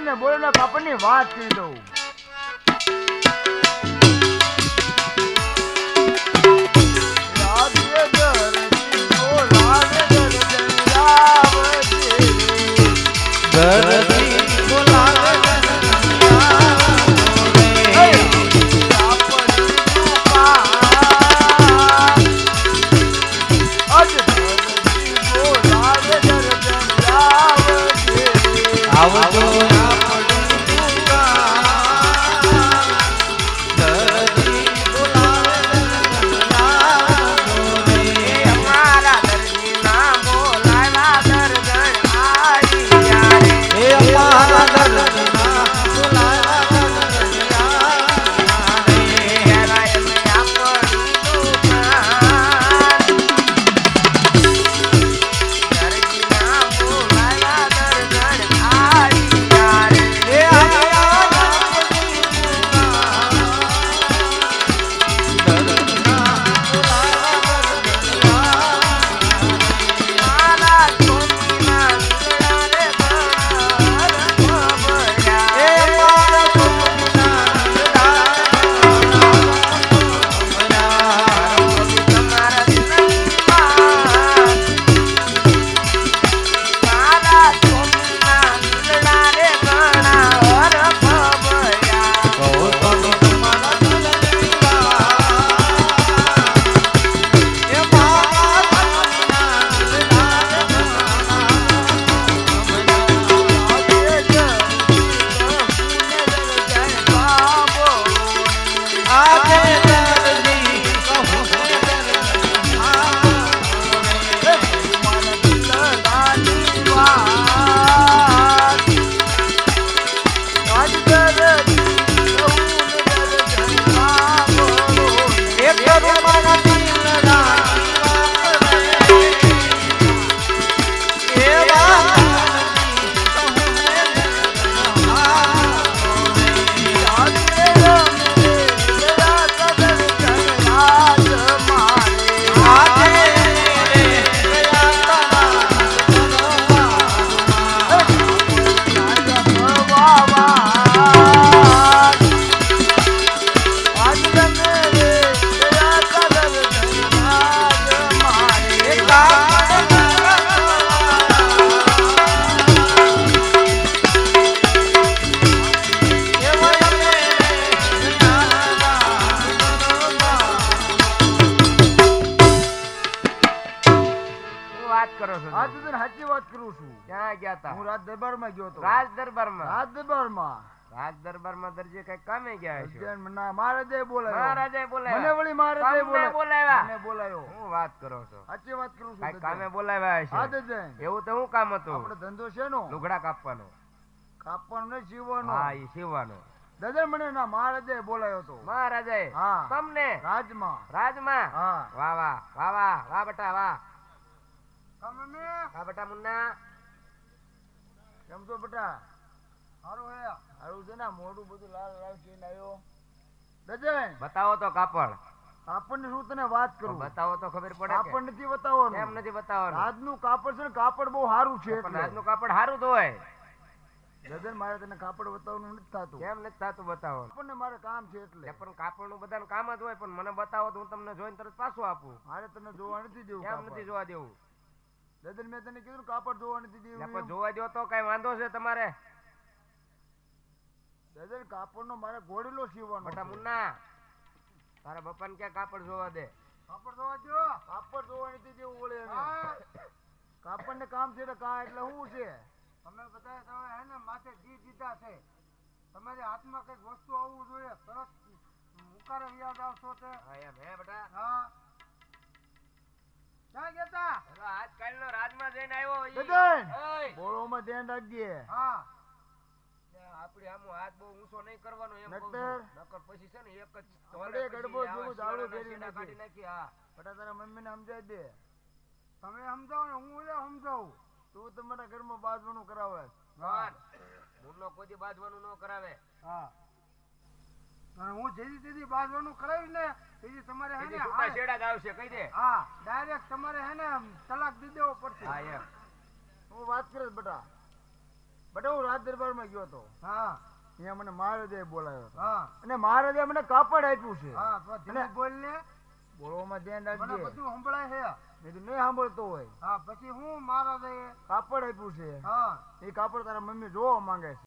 ને બોલેલા કાપડની વાત કહી દઉં. છો? તો સાચી વાત કરું છું. ક્યાં ગયા હતા હું રાજ દરબારમાં ગયો હતો. રાજ દરબારમાં? રાજ દરબારમાં. રાજ દરબારમાં દરજી કઈ કામે ગયા છે ના મહારાજે બોલાવ્યો મહારાજે મને વળી મહારાજે બોલાવ્યા? મને બોલાયો. હું વાત કરો છો? સાચી વાત કરું છું કામે બોલાવ્યા હા હશે દત્તન. એવું તો શું કામ હતું? આપણો ધંધો છે નો લુગડા કાપવાનો. કાપવાનો ને સીવવાનો. હા એ સીવવાનો. દાદા મને ના મહારાજે બોલાયો હતો. મહારાજે હા. તમને? રાજમાં. રાજમાં? હા. વાહ વાહ વાહ વાહ વાહ બેટા વાહ. વાહ બેટા મુન્ના. કેમ છો બેટા? સારું હે? સારું છે ને મોઢું બધું લાલ લાલ થઈને આવ્યો. દજન બતાવો તો કાપડ. આપણને શું તને વાત કરું? બતાવો તો ખબર પડે કાપડ નથી બતાવવાનું. એમ નથી બતાવવાનું? આજનું કાપડ છે ને કાપડ બહુ સારું છે આજનું કાપડ સારું તો હોય. ગગન મારે તને કાપડ બતાવવાનું નથી થતું. કેમ નથી થતું બતાવો આપણને મારે કામ છે એટલે. પણ કાપડનું બધાનું કામ જ હોય પણ મને બતાવો તો હું તમને જોઈને તરત પાછું આપું. મારે તને જોવા નથી દેવું કેમ નથી જોવા દેવું? દદન મેં તને કીધું કાપડ જોવા દીધી જોવા દો તો કઈ વાંધો છે તમારે. દદન કાપડ નો મારે ઘોડેલો સીવવાનો બટા મુન્ના તારા બપ્પા ને ક્યાં કાપડ જોવા દે? કાપડ જોવા દો કાપડ જોવા દીધી ઓળે કાપડ ને કામ છે કા એટલે શું છે? તમે બધા તમે હે ને માથે જી દીધા છે. તમારી હાથમાં કંઈક વસ્તુ આવવું જોઈએ. તરત મુકારે યાદ આવશો તે. હા એમ હે બેટા. હા. ક્યાં ગયા રાજમાં જઈને આવ્યો ધ્યાન રાખજે. હા. ને આમ હાથ બહુ ઊંચો નહીં કરવાનો એમ કહું નકર? પછી છે ને એક જ આપણે તોલે પછી ગડબડ આવા જેવું ઝાડુ શિયાળાના ફેરવી શીલા કાઢી નાખીએ. નાખી, હા. બટા તારા મમ્મીને સમજાવી દે. તમે સમજાવો ને હું સમજાવું. તું તમારા ઘરમાં બાજવાનું કરાવે? મુન્નો કોઈ બાજવાનું ન કરાવે. હા. હું ને તમારે ને છૂટા છેડા જ આવશે કહી દે. હા ડાયરેક્ટ તમારે હે ને તલાક દી દેવો પડશે. હા એમ. હું વાત કરે બેટા. બટા હું રાજ દરબારમાં ગયો હતો. હા. અહીંયા મને મહારાજે બોલાવ્યો હા. અને મહારાજે મને કાપડ આપ્યું છે. હા તો ધીમે બોલ ને બોલવામાં ધ્યાન મને બધું સંભળાય છે. મેં નહીં સાંભળતો હોય. હા પછી હું મારા કાપડ આપ્યું છે. હા. એ કાપડ તારા મમ્મી જોવા માંગે છે.